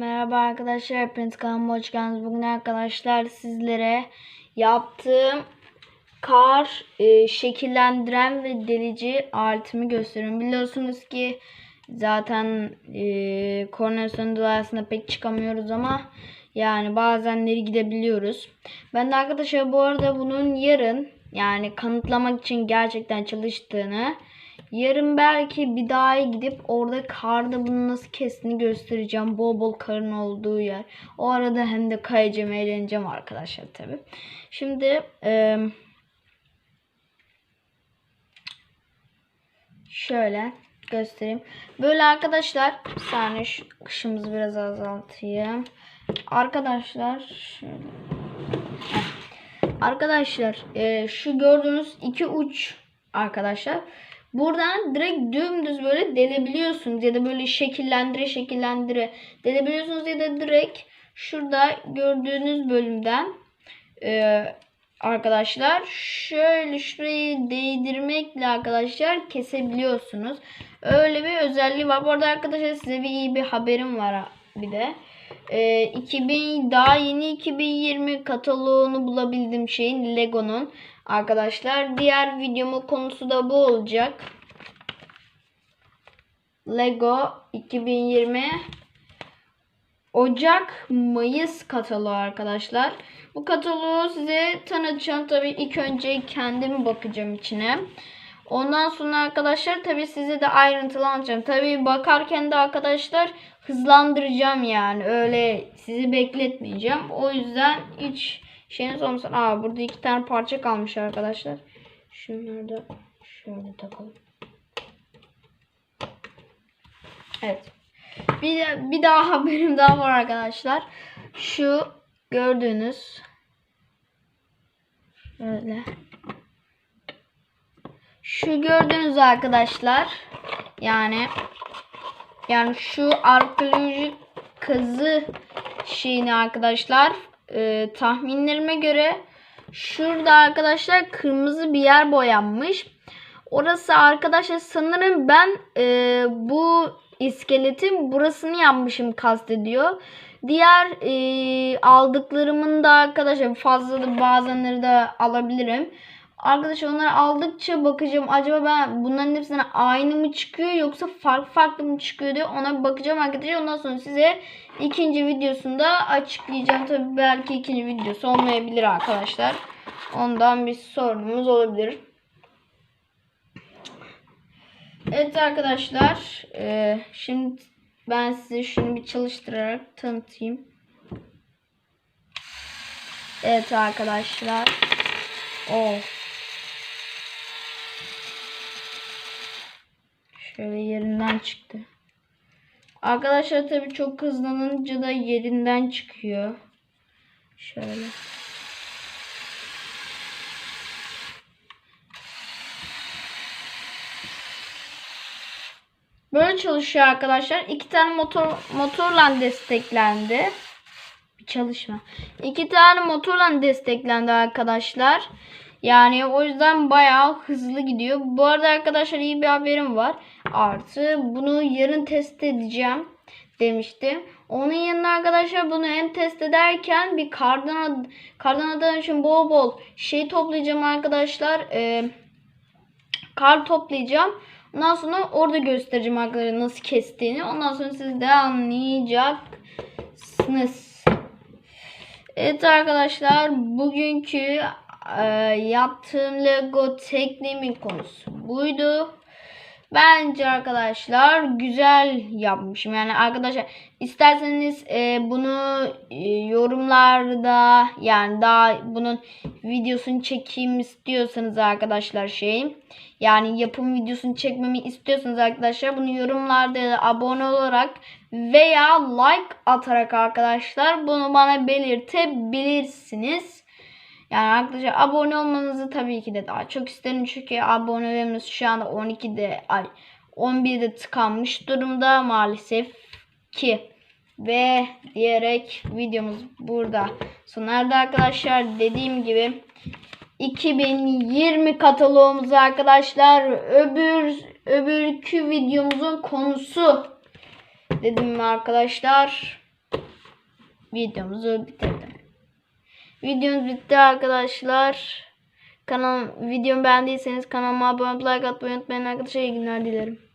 Merhaba arkadaşlar, hepiniz kanalıma hoş geldiniz. Bugün arkadaşlar sizlere yaptığım kar e, şekillendiren ve delici aletimi gösteriyorum. Biliyorsunuz ki zaten e, koordinasyon dolayısıyla pek çıkamıyoruz ama yani bazenleri gidebiliyoruz. Ben de arkadaşlar bu arada bunun yarın yani kanıtlamak için gerçekten çalıştığını Yarın belki bir daha gidip orada karda bunu nasıl kestiğini göstereceğim. Bol bol karın olduğu yer. O arada hem de kayacağım, eğleneceğim arkadaşlar tabi. Şimdi e, şöyle göstereyim. Böyle arkadaşlar bir saniye şu ışığımızı biraz azaltayım. Arkadaşlar şöyle. Arkadaşlar e, şu gördüğünüz iki uç arkadaşlar. Buradan direkt dümdüz böyle delebiliyorsunuz ya da böyle şekillendire şekillendire delebiliyorsunuz ya da direkt şurada gördüğünüz bölümden e, arkadaşlar şöyle şurayı değdirmekle arkadaşlar kesebiliyorsunuz. Öyle bir özelliği var. Bu arada arkadaşlar size bir iyi bir haberim var bir de. E, 2000 daha yeni 2020 kataloğunu bulabildim şeyin Lego'nun arkadaşlar. Diğer videomun konusu da bu olacak. Lego 2020 Ocak Mayıs kataloğu arkadaşlar. Bu kataloğu size tanıtacağım. Tabii ilk önce kendim bakacağım içine. Ondan sonra arkadaşlar tabii size de ayrıntılı anlatacağım. Tabii bakarken de arkadaşlar hızlandıracağım yani. Öyle sizi bekletmeyeceğim. O yüzden hiç şeyiniz olmasın. Aa burada iki tane parça kalmış arkadaşlar. Şunları da şöyle takalım. Evet. Bir, bir daha haberim daha var arkadaşlar. Şu gördüğünüz şöyle şu gördüğünüz arkadaşlar yani yani şu arkeolojik kazı şeyini arkadaşlar e, tahminlerime göre şurada arkadaşlar kırmızı bir yer boyanmış. Orası arkadaşlar sanırım ben e, bu iskeletin burasını yapmışım kastediyor. Diğer e, aldıklarımın da arkadaşlar fazla da bazenleri de alabilirim. Arkadaşlar onları aldıkça bakacağım. Acaba ben bunların hepsine aynı mı çıkıyor yoksa farklı farklı mı çıkıyor diye ona bakacağım arkadaşlar. Ondan sonra size ikinci videosunda açıklayacağım. Tabi belki ikinci videosu olmayabilir arkadaşlar. Ondan bir sorunumuz olabilir. Evet arkadaşlar. E, şimdi ben size şunu bir çalıştırarak tanıtayım. Evet arkadaşlar. Oh. Şöyle yerinden çıktı. Arkadaşlar tabi çok hızlanınca da yerinden çıkıyor. Şöyle. Böyle çalışıyor arkadaşlar. İki tane motor motorla desteklendi. Bir çalışma. İki tane motorla desteklendi arkadaşlar. Yani o yüzden bayağı hızlı gidiyor. Bu arada arkadaşlar iyi bir haberim var. Artı bunu yarın test edeceğim demiştim. Onun yanına arkadaşlar bunu hem test ederken bir kardan, kardan için bol bol şey toplayacağım arkadaşlar. Ee, kar toplayacağım. Ondan sonra orada göstereceğim arkadaşlar nasıl kestiğini. Ondan sonra siz de anlayacaksınız. Evet arkadaşlar bugünkü e, yaptığım Lego tekniğimin konusu buydu. Bence arkadaşlar güzel yapmışım. Yani arkadaşlar isterseniz e, bunu e, yorumlarda yani daha bunun videosunu çekeyim istiyorsanız arkadaşlar şey yani yapım videosunu çekmemi istiyorsanız arkadaşlar bunu yorumlarda ya da abone olarak veya like atarak arkadaşlar bunu bana belirtebilirsiniz. Yani arkadaşlar abone olmanızı tabii ki de daha çok isterim. Çünkü abonelerimiz şu anda 12'de ay 11'de tıkanmış durumda maalesef ki. Ve diyerek videomuz burada sona erdi arkadaşlar. Dediğim gibi 2020 kataloğumuz arkadaşlar öbür öbürkü videomuzun konusu dedim arkadaşlar. videomuzu bitirdim. Videomuz bitti arkadaşlar. Kanal videomu beğendiyseniz kanalıma abone olup like atmayı unutmayın arkadaşlar. İyi günler dilerim.